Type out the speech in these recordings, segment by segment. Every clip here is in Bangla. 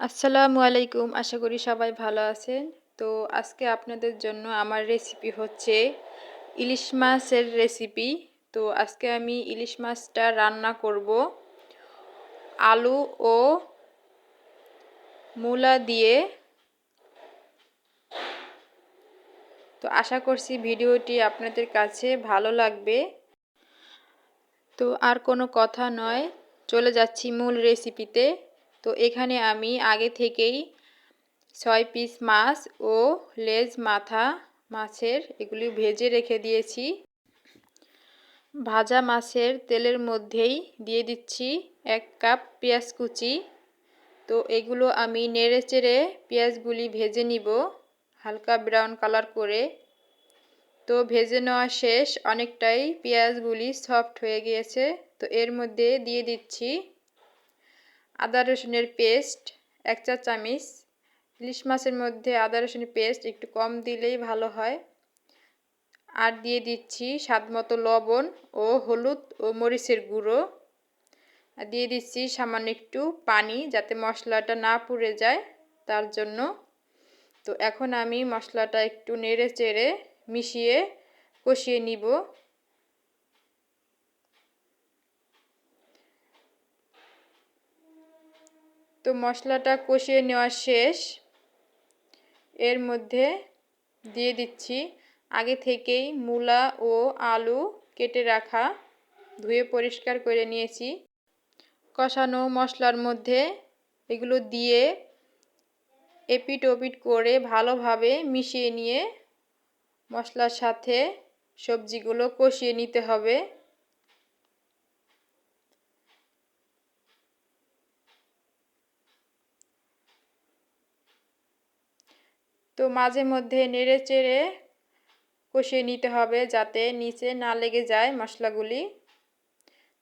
আসসালামু আলাইকুম, আশা করি সবাই ভালো আছেন। তো আজকে আপনাদের জন্য আমার রেসিপি হচ্ছে ইলিশ মাছের রেসিপি তো আজকে আমি ইলিশ মাছটা রান্না করব। আলু ও মূলা দিয়ে। তো আশা করছি ভিডিওটি আপনাদের কাছে ভালো লাগবে। তো আর কোনো কথা নয়, চলে যাচ্ছি মূল রেসিপিতে তো এখানে আমি আগে থেকেই ছয় পিস মাছ ও লেজ মাথা মাছের এগুলি ভেজে রেখে দিয়েছি। ভাজা মাছের তেলের মধ্যেই দিয়ে দিচ্ছি এক কাপ পেঁয়াজ কুচি। তো এগুলো আমি নেড়ে চেড়ে পেঁয়াজগুলি ভেজে নিব হালকা ব্রাউন কালার করে। তো ভেজে নেওয়া শেষ, অনেকটাই পেঁয়াজগুলি সফট হয়ে গিয়েছে। তো এর মধ্যে দিয়ে দিচ্ছি আদা রসুনের পেস্ট, এক চা চামিচ। ইলিশ মাছের মধ্যে আদা রসুনের পেস্ট একটু কম দিলেই ভালো হয়। আর দিয়ে দিচ্ছি স্বাদ মতো লবণ ও হলুদ ও মরিচের গুঁড়ো। আর দিয়ে দিচ্ছি সামান্য একটু পানি যাতে মশলাটা না পুড়ে যায় তার জন্য। তো এখন আমি মশলাটা একটু নেড়ে চেড়ে মিশিয়ে কষিয়ে নিব। তো মশলাটা কষিয়ে নেওয়া শেষ। এর মধ্যে দিয়ে দিচ্ছি আগে থেকেই মূলা ও আলু কেটে রাখা, ধুয়ে পরিষ্কার করে নিয়েছি। কষানো মশলার মধ্যে এগুলো দিয়ে এপিট ওপিট করে ভালোভাবে মিশিয়ে নিয়ে মশলার সাথে সবজিগুলো কষিয়ে নিতে হবে। তো মাঝে মধ্যে নেড়ে চেড়ে কষিয়ে নিতে হবে যাতে নিচে না লেগে যায় মশলাগুলি।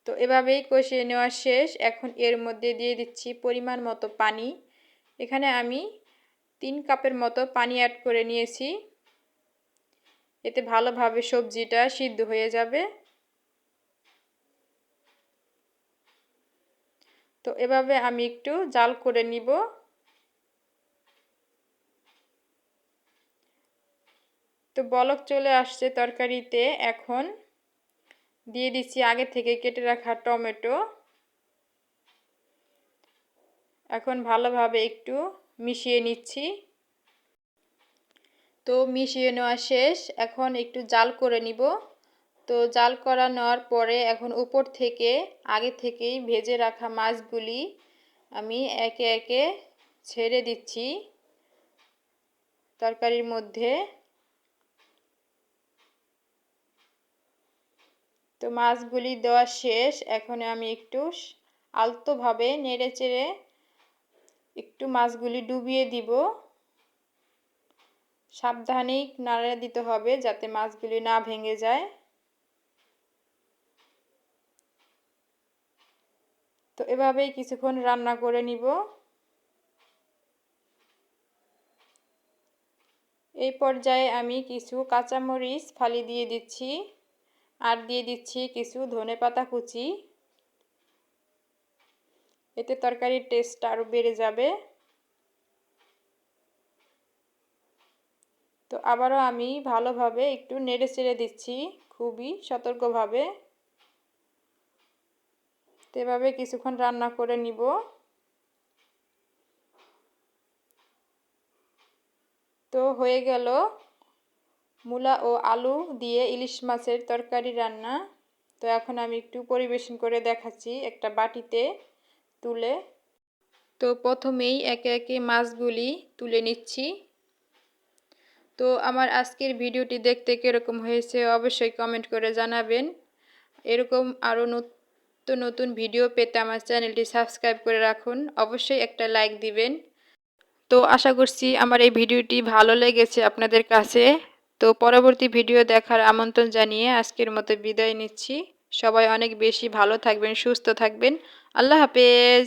তো এভাবেই কষিয়ে নেওয়া শেষ। এখন এর মধ্যে দিয়ে দিচ্ছি পরিমাণ মতো পানি। এখানে আমি তিন কাপের মতো পানি অ্যাড করে নিয়েছি। এতে ভালোভাবে সবজিটা সিদ্ধ হয়ে যাবে। তো এভাবে আমি একটু জাল করে নিব। তো বলক চলে আসছে তরকারিতে। এখন দিয়ে দিচ্ছি আগে থেকে কেটে রাখা টমেটো। এখন ভালোভাবে একটু মিশিয়ে নিচ্ছি। তো মিশিয়ে নেওয়া শেষ। এখন একটু জাল করে নিব। তো জাল করা নেওয়ার পরে এখন উপর থেকে, আগে থেকেই ভেজে রাখা মাছগুলি আমি একে একে ছেড়ে দিচ্ছি তরকারির মধ্যে। তো মাছগুলি দেওয়া শেষ। এখন আমি একটু আলতোভাবে নেড়ে চেড়ে একটু মাছগুলি ডুবিয়ে দিব। সাবধানেই নাড়া দিতে হবে যাতে মাছগুলি না ভেঙে যায়। তো এভাবেই কিছুক্ষণ রান্না করে নিব। এই পর্যায়ে আমি কিছু কাঁচামরিচ ফালি দিয়ে দিচ্ছি। আর দিয়ে দিচ্ছি কিছু ধনে পাতা কুচি। এতে তরকারির টেস্ট আরও বেড়ে যাবে। তো আবারও আমি ভালোভাবে একটু নেড়ে চেড়ে দিচ্ছি খুবই সতর্কভাবে। তো এভাবে কিছুক্ষণ রান্না করে নিব। তো হয়ে গেল। মূলা ও আলু দিয়ে ইলিশ মাছের তরকারি রান্না। তো এখন আমি একটু পরিবেশন করে দেখাচ্ছি একটা বাটিতে তুলে। তো প্রথমেই একে একে মাছগুলি তুলে নিচ্ছি। তো আমার আজকের ভিডিওটি দেখতে কীরকম হয়েছে অবশ্যই কমেন্ট করে জানাবেন। এরকম আরও নতুন নতুন ভিডিও পেতে আমার চ্যানেলটি সাবস্ক্রাইব করে রাখুন। অবশ্যই একটা লাইক দিবেন। তো আশা করছি আমার এই ভিডিওটি ভালো লেগেছে আপনাদের কাছে। তো পরবর্তী ভিডিও দেখার আমন্ত্রণ জানিয়ে আজকের মতো বিদায় নিচ্ছি। সবাই অনেক বেশি ভালো থাকবেন, সুস্থ থাকবেন। আল্লাহ হাফেজ।